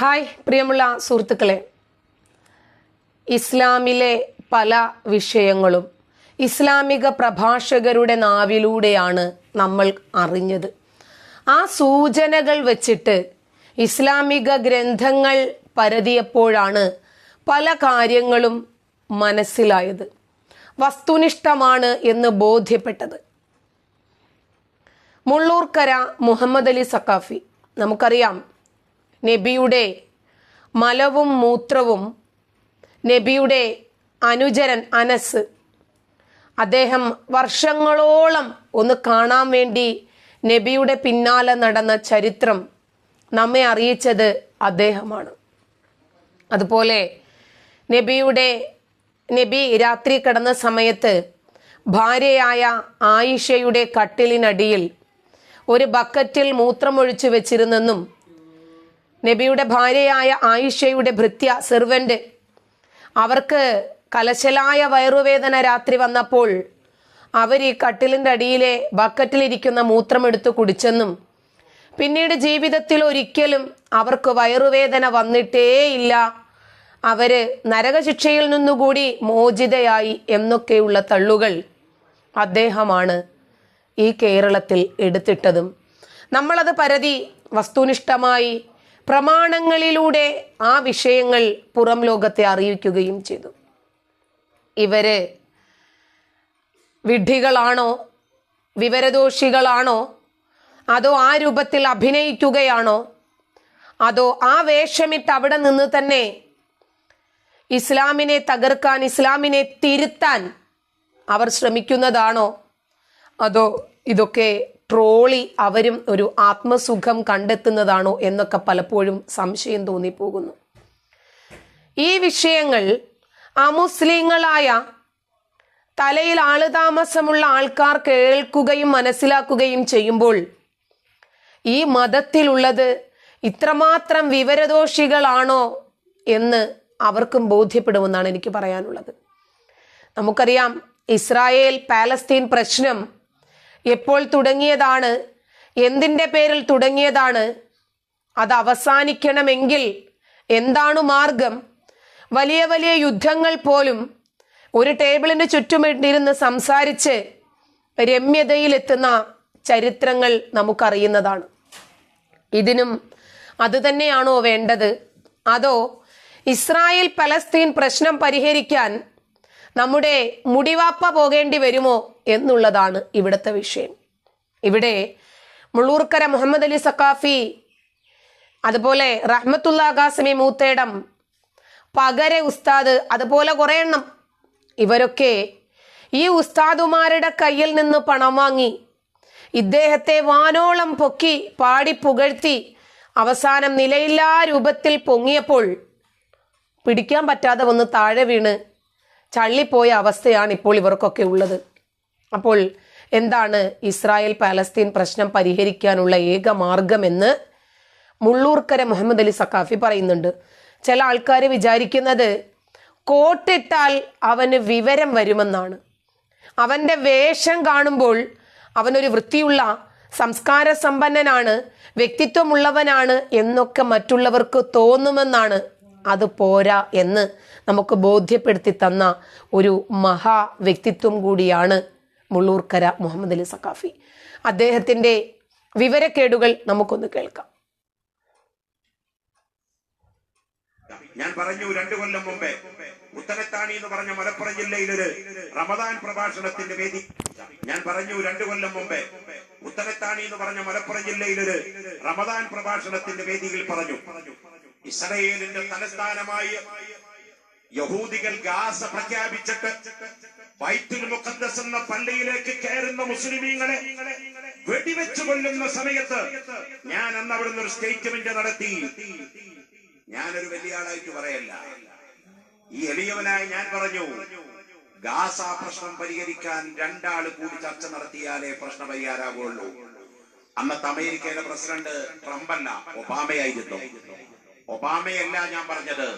Hi പ്രിയമുള്ള സുഹൃത്തുക്കളെ. ഇസ്ലാമിലെ പല വിഷയങ്ങളും ഇസ്ലാമിക പ്രഭാഷകരുടെ നാവിലൂടെയാണ് നമ്മൾ അറിഞ്ഞത്. ആ സൂചനകൾ വച്ചിട്ട് ഇസ്ലാമിക ഗ്രന്ഥങ്ങൾ പരതിയപ്പോഴാണ് പല കാര്യങ്ങളും മനസ്സിലായത്. വസ്തുനിഷ്ഠമാണ് എന്ന് ബോധ്യപ്പെട്ടത്. മുള്ളൂർക്കര മുഹമ്മദ് അലി സക്കാഫി നമുക്കറിയാം നബിയുടെ മലവും മൂത്രവും നബിയുടെ അനുചരൻ അനസ്. അദ്ദേഹം വർഷങ്ങളോളം ഒന്ന് കാണാൻ വേണ്ടി നബിയുടെ പിന്നാലെ നടന്ന ചരിത്രം നമ്മെ അറിയിച്ചത് അദ്ദേഹമാണ്. അതുപോലെ നബിയുടെ നബി രാത്രി കടന്ന സമയത്ത് ഭാര്യയായ ആയിഷയുടെ കട്ടിലിനടിയിൽ ഒരു ബക്കറ്റിൽ മൂത്രമൊഴിച്ചു വെച്ചിരുന്നെന്നും നബിയുടെ ഭാര്യയായ ആയിഷയുടെ ഭൃത്യ സെർവന്റ് അവർക്ക് കലശലായ വയറുവേദന രാത്രി വന്നപ്പോൾ അവർ ഈ കട്ടിലിന്റെ അടിയിലെ ബക്കറ്റിലിരിക്കുന്ന മൂത്രമെടുത്ത് കുടിച്ചെന്നും പിന്നീട് ജീവിതത്തിൽ ഒരിക്കലും അവർക്ക് വയറുവേദന വന്നിട്ടേയില്ല. അവർ നരകശിക്ഷയിൽ നിന്നുകൂടി മോചിതയായി എന്നൊക്കെയുള്ള തള്ളുകൾ അദ്ദേഹമാണ് ഈ കേരളത്തിൽ എടുത്തിട്ടതും. നമ്മളത് പരതി വസ്തുനിഷ്ഠമായി പ്രമാണങ്ങളിലൂടെ ആ വിഷയങ്ങൾ പുറം ലോകത്തെ അറിയിക്കുകയും ചെയ്തു. ഇവർ വിഡ്ഢികളാണോ? വിവരദോഷികളാണോ? അതോ ആ രൂപത്തിൽ അഭിനയിക്കുകയാണോ? അതോ ആ വേഷമിട്ട് അവിടെ നിന്ന് തന്നെ ഇസ്ലാമിനെ തകർക്കാൻ ഇസ്ലാമിനെ തിരുത്താൻ അവർ ശ്രമിക്കുന്നതാണോ? അതോ ഇതൊക്കെ ട്രോളി അവരും ഒരു ആത്മസുഖം കണ്ടെത്തുന്നതാണോ എന്നൊക്കെ പലപ്പോഴും സംശയം തോന്നിപ്പോകുന്നു. ഈ വിഷയങ്ങൾ അമുസ്ലിങ്ങളായ തലയിൽ ആളുതാമസമുള്ള ആൾക്കാർ കേൾക്കുകയും മനസ്സിലാക്കുകയും ചെയ്യുമ്പോൾ ഈ മതത്തിലുള്ളത് ഇത്രമാത്രം വിവരദോഷികളാണോ എന്ന് അവർക്കും ബോധ്യപ്പെടുമെന്നാണ് എനിക്ക് പറയാനുള്ളത്. നമുക്കറിയാം ഇസ്രായേൽ പാലസ്തീൻ പ്രശ്നം എപ്പോൾ തുടങ്ങിയതാണ്? എന്തിന്റെ പേരിൽ തുടങ്ങിയതാണ്? അത് അവസാനിക്കണമെങ്കിൽ എന്താണ് മാർഗം? വലിയ വലിയ യുദ്ധങ്ങൾ പോലും ഒരു ടേബിളിന് ചുറ്റുമിട്ടിരുന്ന് സംസാരിച്ച് രമ്യതയിലെത്തുന്ന ചരിത്രങ്ങൾ നമുക്കറിയുന്നതാണ്. ഇതിനും അതുതന്നെയാണോ വേണ്ടത്? അതോ ഇസ്രായേൽ പലസ്തീൻ പ്രശ്നം പരിഹരിക്കാൻ നമ്മുടെ മുടിവാപ്പ പോകേണ്ടി വരുമോ എന്നുള്ളതാണ് ഇവിടുത്തെ വിഷയം. ഇവിടെ മുള്ളൂർക്കര മുഹമ്മദ് അലി സക്കാഫി അതുപോലെ റഹ്മത്തുള്ള ഖാസിമി മൂത്തേടം പകര ഉസ്താദ് അതുപോലെ കുറേ എണ്ണം ഇവരൊക്കെ ഈ ഉസ്താദുമാരുടെ കയ്യിൽ നിന്ന് പണം വാങ്ങി ഇദ്ദേഹത്തെ വാനോളം പൊക്കി പാടി പുകഴ്ത്തി അവസാനം നിലയില്ലാ രൂപത്തിൽ പൊങ്ങിയപ്പോൾ പിടിക്കാൻ പറ്റാതെ വന്ന് താഴെ വീണ് ചള്ളിപ്പോയ അവസ്ഥയാണ് ഇപ്പോൾ ഇവർക്കൊക്കെ ഉള്ളത്. അപ്പോൾ എന്താണ് ഇസ്രായേൽ പാലസ്തീൻ പ്രശ്നം പരിഹരിക്കാനുള്ള ഏക മാർഗമെന്ന് മുള്ളൂർക്കര മുഹമ്മദ് അലി സക്കാഫി പറയുന്നുണ്ട്. ചില ആൾക്കാർ വിചാരിക്കുന്നത് കോട്ടിട്ടാൽ അവന് വിവരം വരുമെന്നാണ്. അവന്റെ വേഷം കാണുമ്പോൾ അവനൊരു വൃത്തിയുള്ള സംസ്കാര സമ്പന്നനാണ് വ്യക്തിത്വമുള്ളവനാണ് എന്നൊക്കെ മറ്റുള്ളവർക്ക് തോന്നുമെന്നാണ് അത് പോരാ എന്ന് നമുക്ക് ബോധ്യപ്പെടുത്തി തന്ന ഒരു മഹാ വ്യക്തിത്വം കൂടിയാണ് മുള്ളൂർക്കര മുഹമ്മദ് അലി സഖാഫി. അദ്ദേഹത്തിന്റെ വിവരക്കേടുകൾ നമുക്കൊന്ന് കേൾക്കാം. ഞാൻ പറഞ്ഞു രണ്ടു കൊല്ലം മുമ്പേ. ഉത്തരത്താണി എന്ന് പറഞ്ഞ മലപ്പുറം ജില്ലയിലൊരു റമദാൻ പ്രഭാഷണത്തിന്റെ വേദി. ഞാൻ പറഞ്ഞു രണ്ടു കൊല്ലം മുമ്പേ. ഉത്തരത്താണി എന്ന് പറഞ്ഞ മലപ്പുറം ജില്ലയിലൊരു റമദാൻ പ്രഭാഷണത്തിന്റെ വേദിയിൽ പറഞ്ഞു. ഇസ്രയേലിന്റെ തലസ്ഥാനമായി യഹൂദികൾ ഗാസ പ്രഖ്യാപിച്ചിട്ട് വൈത്തുൽ മുഖദ്ദസ് എന്ന പള്ളിയിലേക്ക് കയറുന്ന മുസ്ലിമീങ്ങളെ വെടിവെച്ചു കൊല്ലുന്ന സമയത്ത് ഞാൻ അന്ന് അവിടുന്ന് ഒരു സ്റ്റേറ്റ്മെന്റ് നടത്തി. ഞാനൊരു വലിയ ആളായിട്ട് പറയല്ല. ഈ എളിയവനായി ഞാൻ പറഞ്ഞു ഗാസ പ്രശ്നം പരിഹരിക്കാൻ രണ്ടാൾ കൂടി ചർച്ച നടത്തിയാലേ പ്രശ്ന പരിഹാരാകുള്ളൂ അന്നത്തെ അമേരിക്കയിലെ പ്രസിഡന്റ് ട്രംപല്ല ഒബാമയായിരുന്നു. ഒബാമയല്ല ഞാൻ പറഞ്ഞത്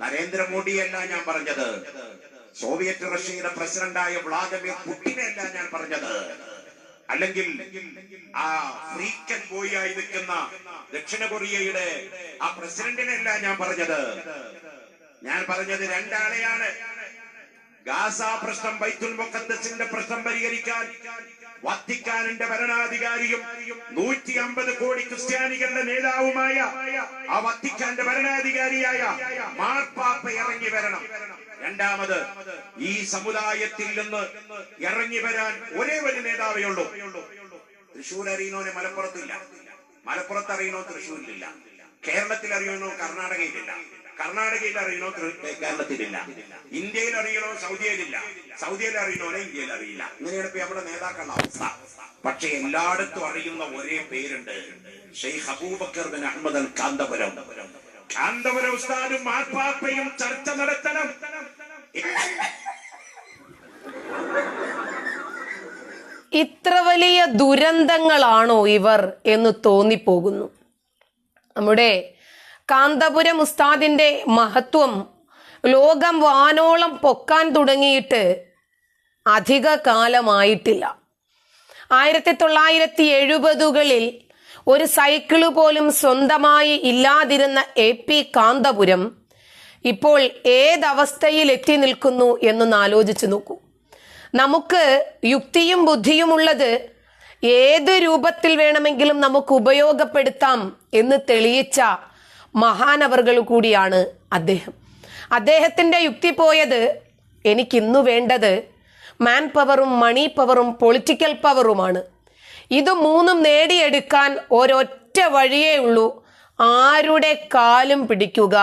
നരേന്ദ്രമോദിയല്ല ഞാൻ പറഞ്ഞത്. സോവിയറ്റ് റഷ്യയുടെ പ്രസിഡന്റായ വ്ളാദിമിർ പുടിനെയല്ല ഞാൻ പറഞ്ഞത്. അല്ലെങ്കിൽ ആ ഫ്രീക്കൻ ബോയ് ആയി നിൽക്കുന്ന ദക്ഷിണ കൊറിയയുടെ ആ പ്രസിഡന്റിനല്ല ഞാൻ പറഞ്ഞത്. ഞാൻ പറഞ്ഞത് രണ്ടാളെയാണ്. ഗാസ പ്രശ്നം ബൈത്തുൽ മുഖദ്ദസിന്റെ പ്രശ്നം പരിഹരിക്കാൻ വത്തിക്കാനിന്റെ ഭരണാധികാരിയും നൂറ്റി അമ്പത് കോടി ക്രിസ്ത്യാനികളുടെ നേതാവുമായ ആ വത്തിക്കാന്റെ ഭരണാധികാരിയായ മാർപ്പാപ്പ ഇറങ്ങി വരണം. രണ്ടാമത് ഈ സമുദായത്തിൽ നിന്ന് ഇറങ്ങി വരാൻ ഒരേ ഒരു നേതാവേ ഉള്ളൂ. തൃശ്ശൂർ അറിയുന്നവന് മലപ്പുറത്തില്ല. മലപ്പുറത്ത് അറിയണോ തൃശ്ശൂരിലില്ല കേരളത്തിൽ അറിയണോ കർണാടകയിലില്ല കർണാടകയിൽ അറിയണോ കേരളത്തിലില്ല. ഇന്ത്യയിൽ അറിയണോ സൗദിയിലില്ല. സൗദിയിൽ അറിയണോനെ ഇന്ത്യയിൽ അറിയില്ല ഇങ്ങനെയാണ് ഇപ്പൊ നമ്മുടെ നേതാക്കളുടെ അവസ്ഥ. പക്ഷെ എല്ലായിടത്തും അറിയുന്ന ഒരേ പേരുണ്ട്. ഷെയ്ഖ് അബൂബക്കർ ബിൻ അഹമ്മദ് അൽ കാന്തപുരം കാന്തപുരം ഉസ്താദും മാർപ്പാപ്പയും ചർച്ച നടത്തണം. ഇത്ര വലിയ ദുരന്തങ്ങളാണോ ഇവർ എന്ന് തോന്നിപ്പോകുന്നു. നമ്മുടെ കാന്തപുരം ഉസ്താദിന്റെ മഹത്വം ലോകം വാനോളം പൊക്കാൻ തുടങ്ങിയിട്ട് അധിക കാലമായിട്ടില്ല ആയിരത്തി തൊള്ളായിരത്തി എഴുപതുകളിൽ ഒരു സൈക്കിൾ പോലും സ്വന്തമായി ഇല്ലാതിരുന്ന എ പി കാന്തപുരം ഇപ്പോൾ ഏതവസ്ഥയിൽ എത്തി നിൽക്കുന്നു എന്നൊന്ന് ആലോചിച്ചു നോക്കൂ. നമുക്ക് യുക്തിയും ബുദ്ധിയുമുള്ളത് ഏത് രൂപത്തിൽ വേണമെങ്കിലും നമുക്ക് ഉപയോഗപ്പെടുത്താം എന്ന് തെളിയിച്ച മഹാനവറുകൾ കൂടിയാണ് അദ്ദേഹം. അദ്ദേഹത്തിന്റെ യുക്തി പോയത് എനിക്കിന്നു വേണ്ടത് മാൻ പവറും മണി പവറും പൊളിറ്റിക്കൽ പവറുമാണ്. ഇത് മൂന്നും നേടിയെടുക്കാൻ ഒരൊറ്റ വഴിയേ ഉള്ളൂ. ആരുടെ കാലും പിടിക്കുക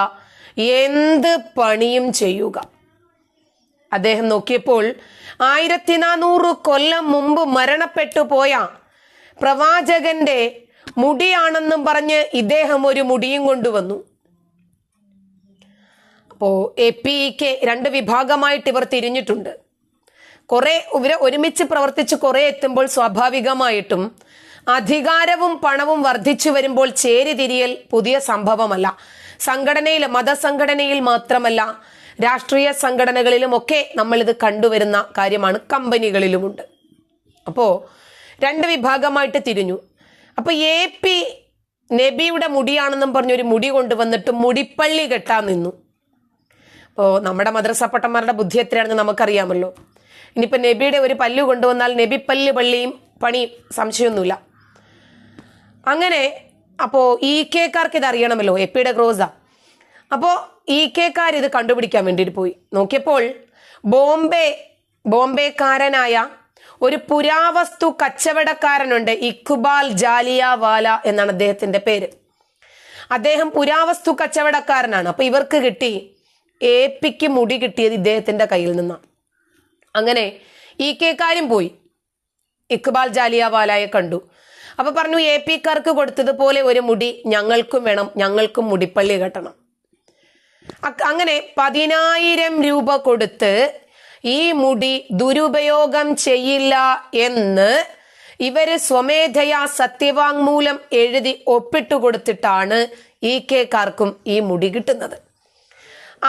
എന്ത് പണിയും ചെയ്യുക. അദ്ദേഹം നോക്കിയപ്പോൾ ആയിരത്തി നാനൂറ് കൊല്ലം മുമ്പ് മരണപ്പെട്ടു പോയ പ്രവാചകന്റെ മുടിയാണെന്നും പറഞ്ഞ് ഇദ്ദേഹം ഒരു മുടിയും കൊണ്ടുവന്നു. അപ്പോ എ പി കെ രണ്ട് വിഭാഗമായിട്ട് ഇവർ തിരിഞ്ഞിട്ടുണ്ട്. കുറെ ഇവർ ഒരുമിച്ച് പ്രവർത്തിച്ച് കുറെ എത്തുമ്പോൾ സ്വാഭാവികമായിട്ടും അധികാരവും പണവും വർദ്ധിച്ചു വരുമ്പോൾ ചേരിതിരിയൽ പുതിയ സംഭവമല്ല. സംഘടനയിൽ മതസംഘടനയിൽ മാത്രമല്ല രാഷ്ട്രീയ നമ്മൾ ഇത് കണ്ടുവരുന്ന കാര്യമാണ് കമ്പനികളിലുമുണ്ട്. അപ്പോ രണ്ട് വിഭാഗമായിട്ട് തിരിഞ്ഞു. അപ്പൊ എ പി നബിയുടെ മുടിയാണെന്നും പറഞ്ഞൊരു മുടി കൊണ്ടുവന്നിട്ട് മുടിപ്പള്ളി കെട്ടാൻ നിന്നു. അപ്പോൾ നമ്മുടെ മദ്രസപ്പട്ടന്മാരുടെ ബുദ്ധി എത്രയാണെന്ന് നമുക്കറിയാമല്ലോ. ഇനിയിപ്പോൾ നബിയുടെ ഒരു പല്ലു കൊണ്ടുവന്നാൽ നബി പല്ല് പള്ളിയും പണി സംശയമൊന്നുമില്ല. അങ്ങനെ അപ്പോൾ ഇ കെക്കാർക്ക് ഇത് അറിയണമല്ലോ എപ്പിയുടെ ക്രോസാ. അപ്പോൾ ഇ കെക്കാർ ഇത് കണ്ടുപിടിക്കാൻ വേണ്ടിയിട്ട് പോയി. നോക്കിയപ്പോൾ ബോംബെ ബോംബെക്കാരനായ ഒരു പുരാവസ്തു കച്ചവടക്കാരനുണ്ട് ഇഖ്ബാൽ ജാലിയാവാല എന്നാണ് അദ്ദേഹത്തിന്റെ പേര്. അദ്ദേഹം പുരാവസ്തു കച്ചവടക്കാരനാണ്. അപ്പോൾ ഇവർക്ക് കിട്ടി എ പിക്ക് മുടി കിട്ടിയത് ഇദ്ദേഹത്തിന്റെ കയ്യിൽ നിന്നാണ്. അങ്ങനെ ഇ കെക്കാരും പോയി. ഇക്ബാൽ ജാലിയാവാലയെ കണ്ടു. അപ്പൊ പറഞ്ഞു എ പിക്കാർക്ക് കൊടുത്തതുപോലെ ഒരു മുടി ഞങ്ങൾക്കും വേണം ഞങ്ങൾക്കും മുടിപ്പള്ളി കെട്ടണം. അങ്ങനെ പതിനായിരം രൂപ കൊടുത്ത് ഈ മുടി ദുരുപയോഗം ചെയ്യില്ല എന്ന് ഇവർ സ്വമേധയാ സത്യവാങ്മൂലം എഴുതി ഒപ്പിട്ടു കൊടുത്തിട്ടാണ് ഇ കെക്കാർക്കും ഈ മുടി കിട്ടുന്നത്.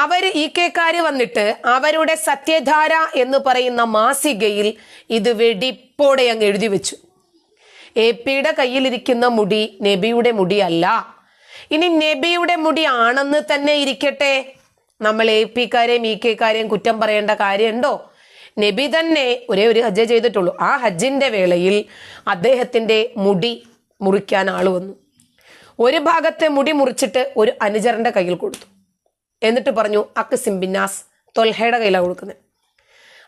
അവർ ഇ കെക്കാർ വന്നിട്ട് അവരുടെ സത്യധാര എന്ന് പറയുന്ന മാസികയിൽ ഇത് വെടിപ്പോടെ അങ്ങ് എഴുതി വെച്ചു. എ പിയുടെ കയ്യിലിരിക്കുന്ന മുടി നബിയുടെ മുടിയല്ല. ഇനി നബിയുടെ മുടി ആണെന്ന് തന്നെ ഇരിക്കട്ടെ. നമ്മൾ എ പിക്കാരെയും ഇ കെക്കാരെയും കുറ്റം പറയേണ്ട കാര്യമുണ്ടോ? നബി തന്നെ ഒരേ ഒരു ഹജ്ജ് ചെയ്തിട്ടുള്ളൂ. ആ ഹജ്ജിന്റെ വേളയിൽ അദ്ദേഹത്തിന്റെ മുടി മുറിക്കാൻ ആൾ വന്നു. ഒരു ഭാഗത്തെ മുടി മുറിച്ചിട്ട് ഒരു അനുചരന്റെ കയ്യിൽ കൊടുത്തു. എന്നിട്ട് പറഞ്ഞു അക്സിം ബിന്നാസ് തൊൽഹയുടെ കയ്യിലാണ് കൊടുക്കുന്നത്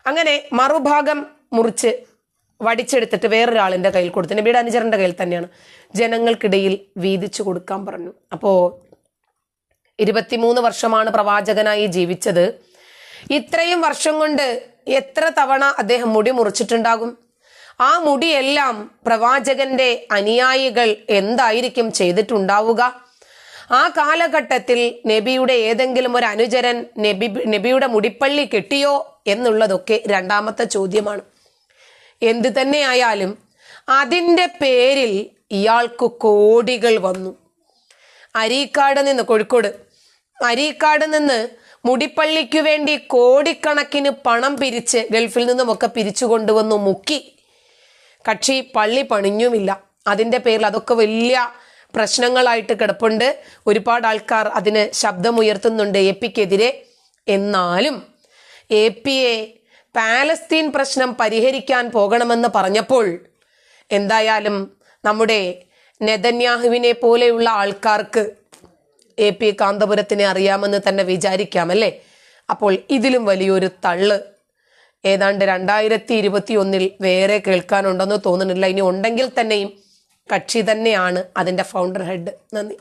അങ്ങനെ മറുഭാഗം മുറിച്ച് വടിച്ചെടുത്തിട്ട് വേറൊരാളിന്റെ കയ്യിൽ കൊടുത്തു നബിയുടെ അനുചരന്റെ കയ്യിൽ തന്നെയാണ്. ജനങ്ങൾക്കിടയിൽ വീതിച്ചു കൊടുക്കാൻ പറഞ്ഞു. അപ്പോ ഇരുപത്തിമൂന്ന് വർഷമാണ് പ്രവാചകനായി ജീവിച്ചത്. ഇത്രയും വർഷം കൊണ്ട് എത്ര തവണ അദ്ദേഹം മുടി മുറിച്ചിട്ടുണ്ടാകും? ആ മുടിയെല്ലാം പ്രവാചകന്റെ അനുയായികൾ എന്തായിരിക്കും ചെയ്തിട്ടുണ്ടാവുക? ആ കാലഘട്ടത്തിൽ നബിയുടെ ഏതെങ്കിലും ഒരു അനുചരൻ നബി നബിയുടെ മുടിപ്പള്ളി കെട്ടിയോ എന്നുള്ളതൊക്കെ രണ്ടാമത്തെ ചോദ്യമാണ്. എന്ത് തന്നെയായാലും അതിന്റെ പേരിൽ ഇയാൾക്ക് കോടികൾ വന്നു. അരീക്കാട് നിന്ന് കോഴിക്കോട്. അരീക്കാട് നിന്ന് മുടിപ്പള്ളിക്ക് വേണ്ടി കോടിക്കണക്കിന് പണം പിരിച്ച് ഗൾഫിൽ നിന്നുമൊക്കെ പിരിച്ചു കൊണ്ടുവന്നു മുക്കി. കക്ഷി പള്ളി പണിഞ്ഞുമില്ല. അതിന്റെ പേരിൽ അതൊക്കെ വലിയ പ്രശ്നങ്ങളായിട്ട് കിടപ്പുണ്ട്. ഒരുപാട് ആൾക്കാർ അതിന് ശബ്ദമുയർത്തുന്നുണ്ട് എ പിക്കെതിരെ. എന്നാലും എ പിയെ പാലസ്തീൻ പ്രശ്നം പരിഹരിക്കാൻ പോകണമെന്ന് പറഞ്ഞപ്പോൾ എന്തായാലും നമ്മുടെ നെതന്യാഹുവിനെ പോലെയുള്ള ആൾക്കാർക്ക് എ പി കാന്തപുരത്തിനെ അറിയാമെന്ന് തന്നെ വിചാരിക്കാം അല്ലേ? അപ്പോൾ ഇതിലും വലിയൊരു തള്ള്. ഏതാണ്ട് രണ്ടായിരത്തി ഇരുപത്തി ഒന്നിൽ വേറെ കേൾക്കാനുണ്ടെന്ന് തോന്നുന്നില്ല. ഇനി ഉണ്ടെങ്കിൽ തന്നെയും കക്ഷി തന്നെയാണ് അതിന്റെ ഫൗണ്ടർ ഹെഡ് നന്ദി.